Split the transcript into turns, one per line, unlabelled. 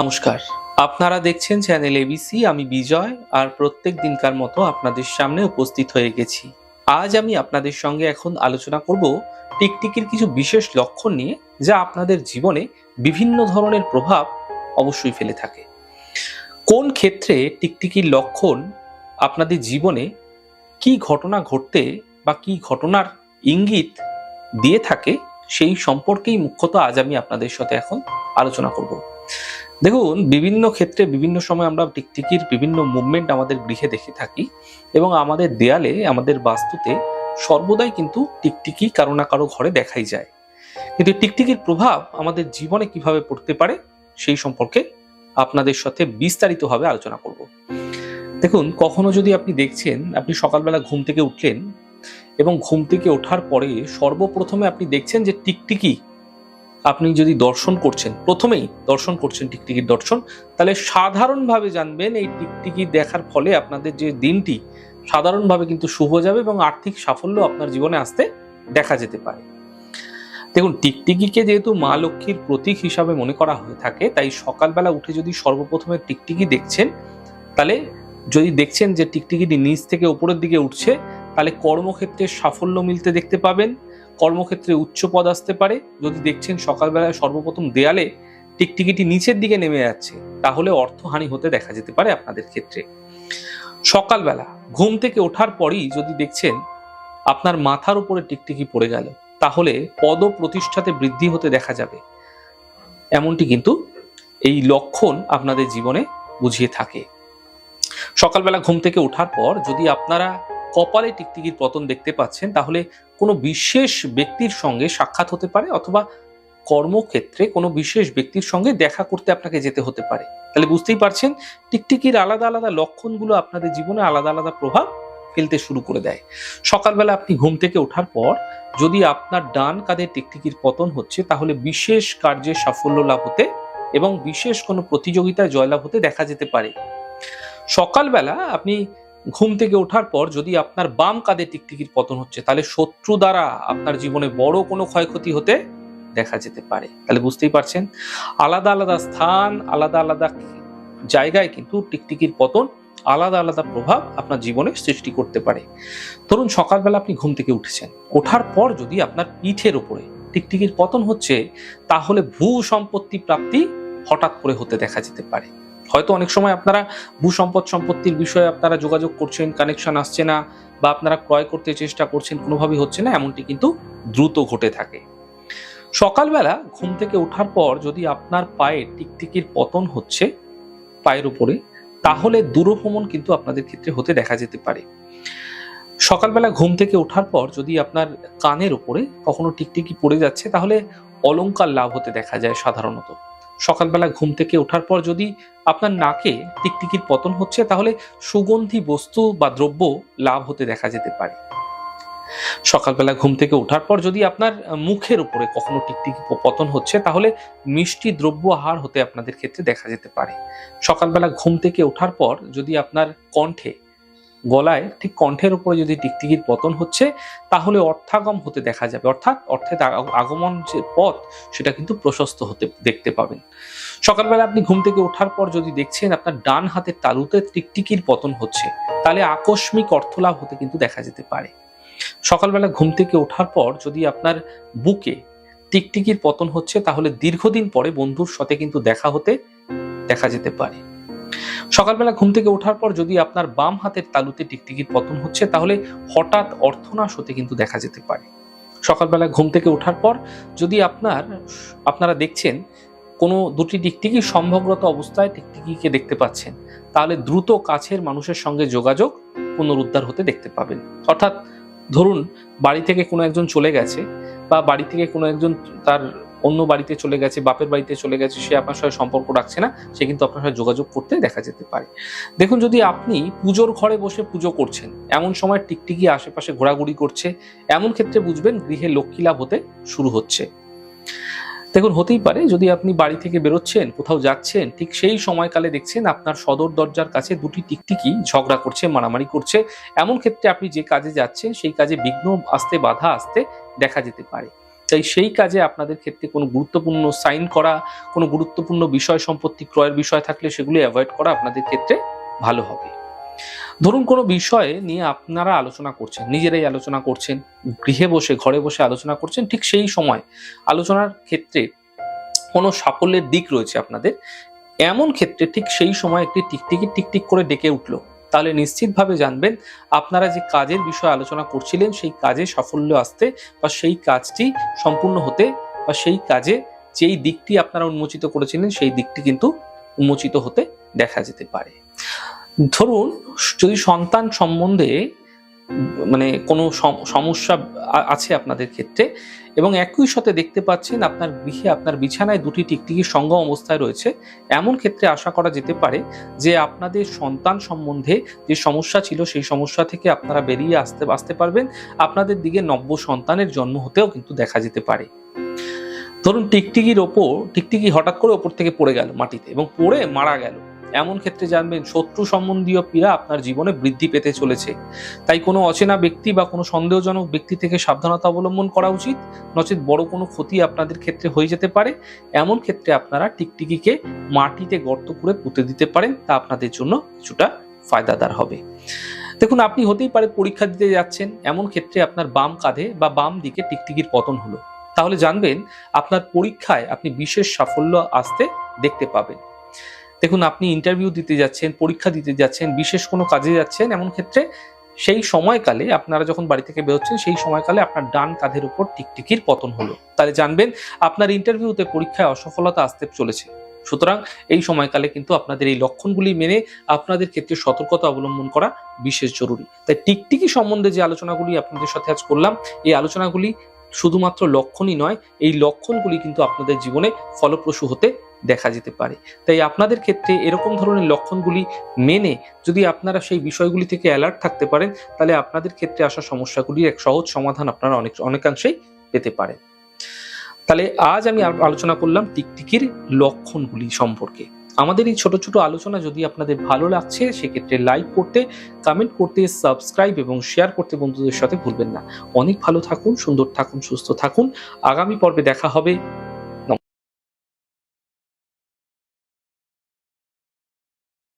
নমস্কার। আপনারা দেখছেন চ্যানেল এবিসি আমি বিজয়, আর প্রত্যেক দিনকার মতো আপনাদের সামনে উপস্থিত হয়ে গেছি। আজ আমি আপনাদের সঙ্গে এখন আলোচনা করব টিকটিকির কিছু বিশেষ লক্ষণ নিয়ে, যা আপনাদের জীবনে বিভিন্ন ধরনের প্রভাব অবশ্যই ফেলে থাকে। কোন ক্ষেত্রে টিকটিকির লক্ষণ আপনাদের জীবনে কি ঘটনা ঘটতে বা কি ঘটনার ইঙ্গিত দিয়ে থাকে, সেই সম্পর্কেই মুখ্যত আজ আমি আপনাদের সাথে এখন আলোচনা করব। দেখুন, বিভিন্ন ক্ষেত্রে বিভিন্ন সময় আমরা টিকটিকির বিভিন্ন মুভমেন্ট আমাদের গৃহে দেখে থাকি এবং আমাদের দেয়ালে, আমাদের বাস্তুতে সর্বদাই কিন্তু টিকটিকি কারও না কারও ঘরে দেখাই যায়। কিন্তু টিকটিকির প্রভাব আমাদের জীবনে কীভাবে পড়তে পারে, সেই সম্পর্কে আপনাদের সাথে বিস্তারিতভাবে আলোচনা করব। দেখুন, কখনো যদি আপনি দেখছেন, আপনি সকালবেলা ঘুম থেকে উঠলেন এবং ঘুম থেকে ওঠার পরে সর্বপ্রথমে আপনি দেখছেন যে টিকটিকি আপনি যদি দর্শন করছেন, প্রথমেই দর্শন করছেন টিকটিকির দর্শন, তাহলে সাধারণভাবে জানবেন এই টিকটিকি দেখার ফলে আপনাদের যে দিনটি, সাধারণভাবে কিন্তু শুভ যাবে এবং আর্থিক সাফল্য আপনার জীবনে আসতে দেখা যেতে পারে। দেখুন, টিকটিকিকে যেহেতু মা লক্ষ্মীর প্রতীক হিসাবে মনে করা হয়ে থাকে, তাই সকালবেলা উঠে যদি সর্বপ্রথমে টিকটিকি দেখছেন, তাহলে যদি দেখছেন যে টিকটিকিটি নিচ থেকে উপরের দিকে উঠছে, তাহলে কর্মক্ষেত্রে সাফল্য মিলতে দেখতে পাবেন। কর্মক্ষেত্রে উচ্চ পদ আসতে পারে। যদি দেখছেন সকালবেলায় সর্বপ্রথম দেয়ালে টিকটিকিটি নিচের দিকে নেমে যাচ্ছে, তাহলে অর্থহানি হতে দেখা যেতে পারে আপনাদের ক্ষেত্রে। সকালবেলা ঘুম থেকে ওঠার পরই যদি দেখছেন আপনার মাথার উপরে টিকটিকি পড়ে গেল, তাহলে পদ প্রতিষ্ঠাতে বৃদ্ধি হতে দেখা যাবে। এমনটি কিন্তু এই লক্ষণ আপনাদের জীবনে বুঝিয়ে থাকে। সকালবেলা ঘুম থেকে ওঠার পর যদি আপনারা কপালে টিকটিকির পতন দেখতে পাচ্ছেন, তাহলে কোনো বিশেষ ব্যক্তির সঙ্গে সাক্ষাৎ হতে পারে অথবা কর্মক্ষেত্রে কোনো বিশেষ ব্যক্তির সঙ্গে দেখা করতে আপনাকে যেতে হতে পারে? তাহলে বুঝতেই পারছেন, টিকটিকির আলাদা আলাদা লক্ষণগুলো আপনাদের জীবনে আলাদা আলাদা প্রভাব ফেলতে শুরু করে দেয়। সকালবেলা আপনি ঘুম থেকে ওঠার পর যদি আপনার ডান কাঁধে টিকটিকির পতন হচ্ছে, তাহলে বিশেষ কার্যে সাফল্য লাভ হতে এবং বিশেষ কোনো প্রতিযোগিতায় জয়লাভ হতে দেখা যেতে পারে। সকালবেলা আপনি ঘুম থেকে ওঠার পর যদি আপনার বাম কাঁধে টিকটিকির পতন হচ্ছে, তাহলে শত্রু দ্বারা আপনার জীবনে বড় কোনো ক্ষয়ক্ষতি হতে দেখা যেতে পারে। তাহলে বুঝতেই পারছেন? আলাদা আলাদা স্থান, আলাদা আলাদা জায়গায় কিন্তু টিকটিকির পতন আলাদা আলাদা প্রভাব আপনার জীবনে সৃষ্টি করতে পারে। ধরুন সকালবেলা আপনি ঘুম থেকে উঠেছেন। ওঠার পর যদি আপনার পিঠের ওপরে টিকটিকির পতন হচ্ছে, তাহলে ভূ সম্পত্তি প্রাপ্তি হঠাৎ করে হতে দেখা যেতে পারে। হয়তো অনেক সময় আপনারা ভূ সম্পদ সম্পত্তির বিষয়ে আপনারা যোগাযোগ করছেন কানেকশন আসছে না বা আপনারা ক্রয় করতে চেষ্টা করছেন, কোনোভাবেই হচ্ছে না, এমনটি কিন্তু দ্রুত ঘটে থাকে। সকালবেলা ঘুম থেকে ওঠার পর যদি আপনার পায়ে টিকটিকির পতন হচ্ছে পায়ের উপরে, তাহলে দূরভ্রমণ কিন্তু আপনাদের ক্ষেত্রে হতে দেখা যেতে পারে। সকালবেলা ঘুম থেকে ওঠার পর যদি আপনার কানের উপরে কখনো টিকটিকি পড়ে যাচ্ছে, তাহলে অলঙ্কার লাভ হতে দেখা যায় সাধারণত। সকালবেলা ঘুম থেকে ওঠার পর যদি আপনার নাকে টিকটিকির পতন হচ্ছে, তাহলে সুগন্ধি বস্তু বা দ্রব্য লাভ হতে দেখা যেতে পারে। সকালবেলা ঘুম থেকে ওঠার পর যদি আপনার মুখের উপরে কখনো টিকটিকি পতন হচ্ছে, তাহলে মিষ্টি দ্রব্য আহার হতে আপনাদের ক্ষেত্রে দেখা যেতে পারে। সকালবেলা ঘুম থেকে ওঠার পর যদি আপনার কণ্ঠে গলায় ঠিক কণ্ঠের উপরে যদি টিকটিকির পতন হচ্ছে, তাহলে অর্থাগম হতে দেখা যাবে। অর্থাৎ অর্থের আগমন যে পথ, সেটা কিন্তু প্রশস্ত হতে দেখতে পাবেন। সকালবেলা আপনি ঘুম থেকে ওঠার পর যদি দেখছেন আপনার ডান হাতের তালুতে টিকটিকির পতন হচ্ছে, তাহলে আকস্মিক অর্থলাভ হতে কিন্তু দেখা যেতে পারে। সকালবেলা ঘুম থেকে ওঠার পর যদি আপনার বুকে টিকটিকির পতন হচ্ছে, তাহলে দীর্ঘদিন পরে বন্ধুর সাথে কিন্তু দেখা হতে দেখা যেতে পারে। সকালবেলা ঘুম থেকে ওঠার পর যদি আপনার বাম হাতের তালুতে টিকটিকির পতন হচ্ছে, তাহলে হঠাৎ অর্থনাশ হতে কিন্তু দেখা যেতে পারে। সকালবেলা ঘুম থেকে ওঠার পর যদি আপনার, আপনারা দেখছেন, কোনো দুটি টিকটিকি সম্ভবরত অবস্থায় টিকটিকিকে দেখতে পাচ্ছেন, তাহলে দ্রুত কাছের মানুষের সঙ্গে যোগাযোগ পুনরুদ্ধার হতে দেখতে পাবেন। অর্থাৎ ধরুন, বাড়ি থেকে কোনো একজন চলে গেছে বা বাড়ি থেকে কোনো একজন তার অন্য বাড়িতে চলে গেছে, বাপের বাড়িতে চলে গেছে, সে আপনার সাথে সম্পর্ক রাখছে না, সে কিন্তু আপনার সাথে যোগাযোগ করতে দেখা যেতে পারে। দেখুন, যদি আপনি পুজোর ঘরে বসে পুজো করছেন, এমন সময় টিকটিকি আশেপাশে ঘোরাঘুরি করছে, এমন ক্ষেত্রে বুঝবেন গৃহে লক্ষ্মী লাভ হতে শুরু হচ্ছে। দেখুন, হতেই পারে যদি আপনি বাড়ি থেকে বেরোচ্ছেন, কোথাও যাচ্ছেন, ঠিক সেই সময়কালে দেখছেন আপনার সদর দরজার কাছে দুটি টিকটিকি ঝগড়া করছে, মারামারি করছে। এমন ক্ষেত্রে আপনি যে কাজে যাচ্ছেন, সেই কাজে বিঘ্ন, আসতে বাধা আসতে দেখা যেতে পারে। তাই সেই কাজে আপনাদের ক্ষেত্রে কোনো গুরুত্বপূর্ণ সাইন করা, কোনো গুরুত্বপূর্ণ বিষয় সম্পত্তি ক্রয়ের বিষয় থাকলে সেগুলি অ্যাভয়েড করা আপনাদের ক্ষেত্রে ভালো হবে। ধরুন কোনো বিষয়ে নিয়ে আপনারা আলোচনা করছেন, নিজেরাই আলোচনা করছেন, গৃহে বসে, ঘরে বসে আলোচনা করছেন, ঠিক সেই সময় আলোচনার ক্ষেত্রে কোনো সাফল্যের দিক রয়েছে আপনাদের। এমন ক্ষেত্রে ঠিক সেই সময় একটি টিকটিকি টিকটিক করে ডেকে উঠল। তাহলে নিশ্চিতভাবে জানবেন আপনারা যে কাজের বিষয়ে আলোচনা করছিলেন, সেই কাজে সাফল্য আসতে বা সেই কাজটি সম্পূর্ণ হতে বা সেই কাজে যেই দিকটি আপনারা উন্মোচিত করেছিলেন, সেই দিকটি কিন্তু উন্মোচিত হতে দেখা যেতে পারে। ধরুন, যদি সন্তান সম্বন্ধে মানে কোনো সম- সমস্যা আছে আপনাদের ক্ষেত্রে এবং একই সাথে দেখতে পাচ্ছেন আপনার গৃহে, আপনার বিছানায় দুটি টিকটিকি সঙ্গম অবস্থায় রয়েছে। এমন ক্ষেত্রে আশা করা যেতে পারে যে আপনাদের সন্তান সম্বন্ধে যে সমস্যা ছিল সেই সমস্যা থেকে আপনারা বেরিয়ে আসতে আসতে পারবেন। আপনাদের দিকে নব্য সন্তানের জন্ম হতেও কিন্তু দেখা যেতে পারে। ধরুন টিকটিকির ওপর, টিকটিকি হঠাৎ করে ওপর থেকে পড়ে গেল মাটিতে এবং পড়ে মারা গেল। এমন ক্ষেত্রে জানবেন শত্রু সম্বন্ধীয় পীড়া আপনার জীবনে বৃদ্ধি পেতে চলেছে। তাই কোনো অচেনা ব্যক্তি বা কোনো সন্দেহজনক ব্যক্তি থেকে সাবধানতা অবলম্বন করা উচিত। নচেত বড় কোনো ক্ষতি আপনাদের ক্ষেত্রে হয়ে যেতে পারে। এমন ক্ষেত্রে আপনারা টিকটিকিকে মাটিতে গর্ত করে পুঁতে দিতে পারেন, তা আপনাদের জন্য কিছুটা ফায়দাদার হবে। দেখুন, আপনি হতেই পারে পরীক্ষা দিতে যাচ্ছেন, এমন ক্ষেত্রে আপনার বাম কাঁধে বা বাম দিকে টিকটিকির পতন হলো। তাহলে জানবেন, আপনার পরীক্ষায় আপনি বিশেষ সাফল্য আসতে দেখতে পাবেন। দেখুন, আপনি ইন্টারভিউ দিতে যাচ্ছেন, পরীক্ষা দিতে যাচ্ছেন, বিশেষ কোনো কাজে যাচ্ছেন, এমন ক্ষেত্রে সেই সময়কালে আপনারা যখন বাড়ি থেকে বেরোচ্ছেন, সেই সময়কালে আপনার ডান কাঁধের উপর টিকটিকির পতন হলো। তাহলে জানবেন, আপনার ইন্টারভিউতে পরীক্ষায় অসফলতা আসতে চলেছে। সুতরাং এই সময়কালে কিন্তু আপনাদের এই লক্ষণগুলি মেনে আপনাদের ক্ষেত্রে সতর্কতা অবলম্বন করা বিশেষ জরুরি। তাই টিকটিকি সম্বন্ধে যে আলোচনাগুলি আপনাদের সাথে আজ করলাম, এই আলোচনাগুলি শুধুমাত্র লক্ষণই নয়, এই লক্ষণগুলি কিন্তু আপনাদের জীবনে ফলপ্রসূ হতে দেখা যেতে পারে। তাই আপনাদের ক্ষেত্রে এরকম ধরনের লক্ষণগুলি মেনে যদি আপনারা সেই বিষয়গুলি থেকে অ্যালার্ট থাকতে পারেন, তাহলে আপনাদের ক্ষেত্রে আসা সমস্যাগুলির এক সহজ সমাধান আপনারা অনেক, অনেকাংশেই পেতে পারেন। তাহলে আজ আমি আলোচনা করলাম টিকটিকির লক্ষণগুলি সম্পর্কে। আমাদের এই ছোট ছোট আলোচনা যদি আপনাদের ভালো লাগছে, সেক্ষেত্রে লাইক করতে কমেন্ট করতে সাবস্ক্রাইব এবং শেয়ার করতে বন্ধুদের সাথে ভুলবেন না। অনেক ভালো থাকুন, সুন্দর থাকুন, সুস্থ থাকুন। আগামী পর্বে দেখা হবে।